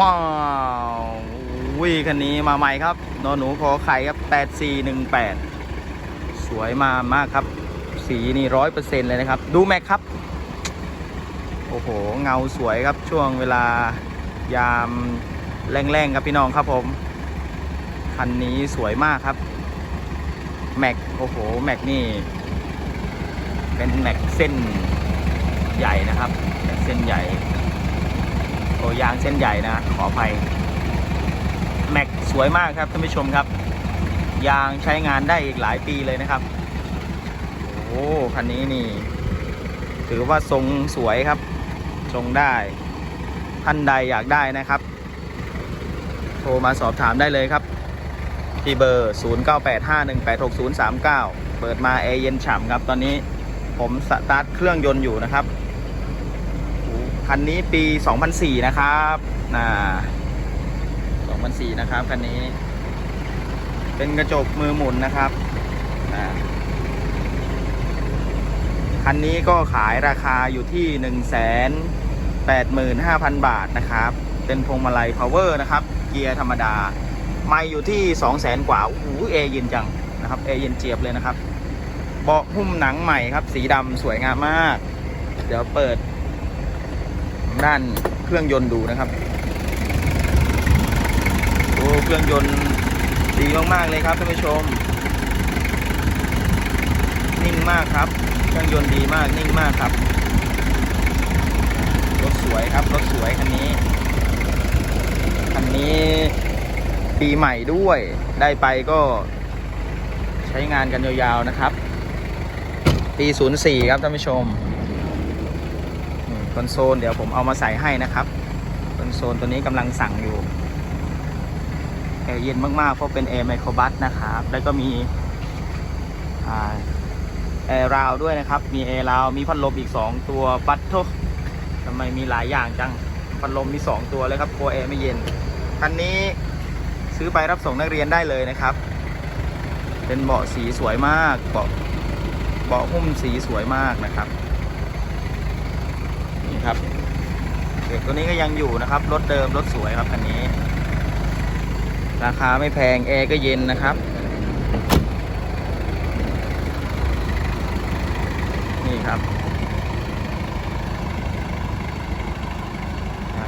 ว้าววิคันนี้มาใหม่ครับนอหนูขอไข่ครับ 8418 สวยมามากครับ สีนี่ร้อยเปอร์เซ็นต์เลยนะครับ ดูแม็กครับ โอ้โห เงาสวยครับช่วงเวลายามแรงๆครับพี่น้องครับผม คันนี้สวยมากครับ แม็ก โอ้โห แม็กนี่ เป็นแม็กเส้นใหญ่นะครับ แม็กเส้นใหญ่ ยางเส้นใหญ่นะ ขออภัย แม็กสวยมากครับท่านผู้ชมครับ ยางใช้งานได้อีกหลายปีเลยนะครับ โอ้คันนี้นี่ ถือว่าทรงสวยครับ ทรงได้ ท่านใดอยากได้นะครับ โทรมาสอบถามได้เลยครับ ที่เบอร์ 0985186039 เปิดมาแอร์เย็นฉ่ำครับ ตอนนี้ผมสตาร์ทเครื่องยนต์อยู่นะครับ คันนี้ปี 2004 นะครับน่า2004 นะครับ คันนี้ เป็นกระจกมือหมุนนะครับคันนี้ก็ขายราคาอยู่ที่ 185,000 บาทนะครับ เป็นพวงมาลัย power นะครับ เกียร์ธรรมดา ไม่อยู่ที่ 200,000 กว่า โอ้โหเอเย็นจังนะครับ เอเย็นเจี๊ยบเลยนะครับ เบาะหุ้มหนังใหม่ครับ สีดำสวยงามมาก เดี๋ยวเปิด ด้านเครื่องยนต์ดูนะครับโอ้เครื่องยนต์ดีมากๆเลยครับท่านผู้ชม นิ่งมากครับ เครื่องยนต์ดีมากนิ่งมากครับรถสวยครับรถสวยคันนี้คันนี้ปีใหม่ด้วยได้ไปก็ใช้งานกันยาวๆนะครับ ปี 04 ครับท่านผู้ชม คอนโซลเดี๋ยวผมเอามาใส่ให้นะครับคอนโซลตัวนี้กำลังสั่งอยู่แอร์เย็นมากๆ เพราะเป็นแอร์ไมโครบัสนะครับ แล้วก็มีแอร์ราวด้วยนะครับ มีแอร์ราวมีพัดลมอีก 2 ตัวปัดโททำไมมีหลายอย่างจังพัดลมมี 2 ตัวเลยครับกลัวแอร์ไม่เย็นคันนี้ซื้อไปรับส่งนักเรียนได้เลยนะครับ เป็นเบาะสีสวยมากเบาะเบาะหุ้มสีสวยมากนะครับ ครับเด็กตัวนี้ก็ยังอยู่นะครับ รถเดิมรถสวยครับคันนี้ ราคาไม่แพงแอร์ก็เย็นนะครับ นี่ครับ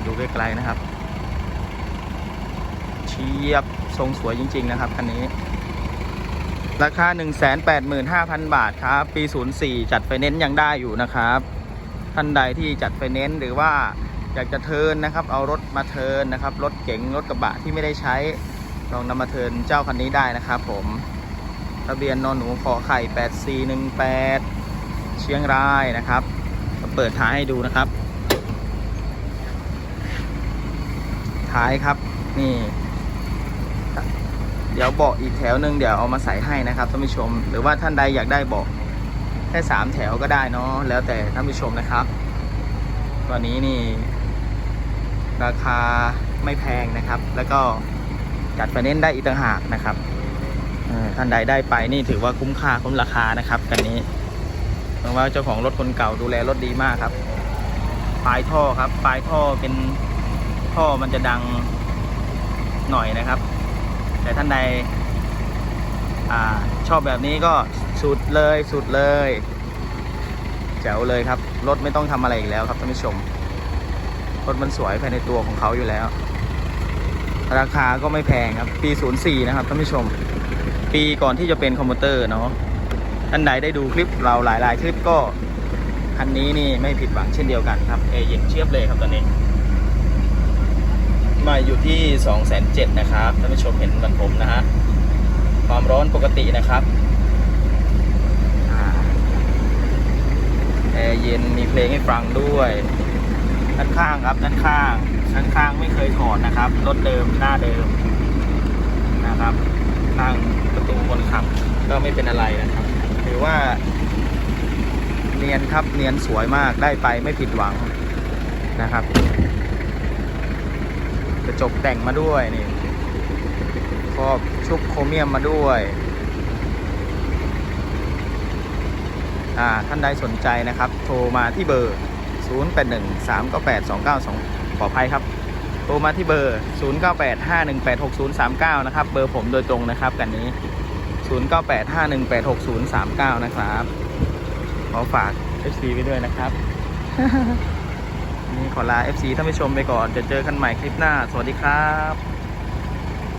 ดูใกล้ๆนะครับ เชียบทรงสวยจริง ๆ นะครับคันนี้ราคา 185,000 บาทครับ ปี 04 จัดไฟแนนซ์ยังได้อยู่นะครับ ท่านใดที่จัดไฟแนนซ์หรือว่าอยากจะเทินนะครับ เอารถมาเทินนะครับ รถเก๋งรถกระบะที่ไม่ได้ใช้ ลองนำมาเทินเจ้าคันนี้ได้นะครับ ผมทะเบียนนอนหนูขอไข่ 8418 เชียงรายนะครับเปิดท้ายให้ดูนะครับ ท้ายครับนี่ เดี๋ยวเบาะอีกแถวหนึ่งเดี๋ยวเอามาใส่ให้นะครับท่านผู้ชม หรือว่าท่านใดอยากได้เบาะ แค่สามแถวก็ได้เนาะแล้วแต่ท่านผู้ชมนะครับตัวนี้นี่ ราคาไม่แพงนะครับ แล้วก็จัดไฟแนนซ์ได้อีกต่างหากนะครับท่านใดได้ไปนี่ถือว่าคุ้มค่าคุ้มราคานะครับกันนี้เพราะว่าเจ้าของรถคนเก่าดูแลรถดีมากครับปลายท่อครับ ปลายท่อเป็นท่อมันจะดังหน่อยนะครับ แต่ท่านใดอชอบแบบนี้ก็ สุดเลยสุดเลย แจ๋วเลยครับ รถไม่ต้องทำอะไรอีกแล้วครับท่านผู้ชม รถมันสวยภายในตัวของเขาอยู่แล้ว ราคาก็ไม่แพงครับ ปี 04 นะครับท่านผู้ชม ปีก่อนที่จะเป็นคอมพิวเตอร์เนาะท่านใดได้ดูคลิปเราหลาย ๆ คลิปก็คันนี้นี่ไม่ผิดหวังเช่นเดียวกันครับเอเย็นเชียบเลยครับตอนนี้มาอยู่ที่2 0 0 0 0นะครับท่านผู้ชมเห็นเหมือนผมนะฮะความร้อนปกตินะครับอ่าแอร์เย็นมีเพลงให้ฟังด้วยด้านข้างครับด้านข้างด้านข้างไม่เคยถอดนะครับรถเดิมหน้าเดิมนะครับข้างประตูคนขับ ก็ไม่เป็นอะไรนะครับถือว่า เนียนครับเนียนสวยมากได้ไปไม่ผิดหวังนะครับกระจกแต่งมาด้วยนี่ครอบชุบโครเมียมมาด้วย อ่า ท่านใดสนใจนะครับ โทรมาที่เบอร์ 0813982992ขออภัยครับ โทรรมาที่เบอร์ 0985186039 นะครับ เบอร์ผมโดยตรงนะครับกันนี้ 0985186039 นะครับ ขอฝาก FC ไว้ด้วยนะครับ นี่ขอลา FC ท่านผู้ชมไปก่อน จะเจอกันใหม่คลิปหน้า สวัสดีครับ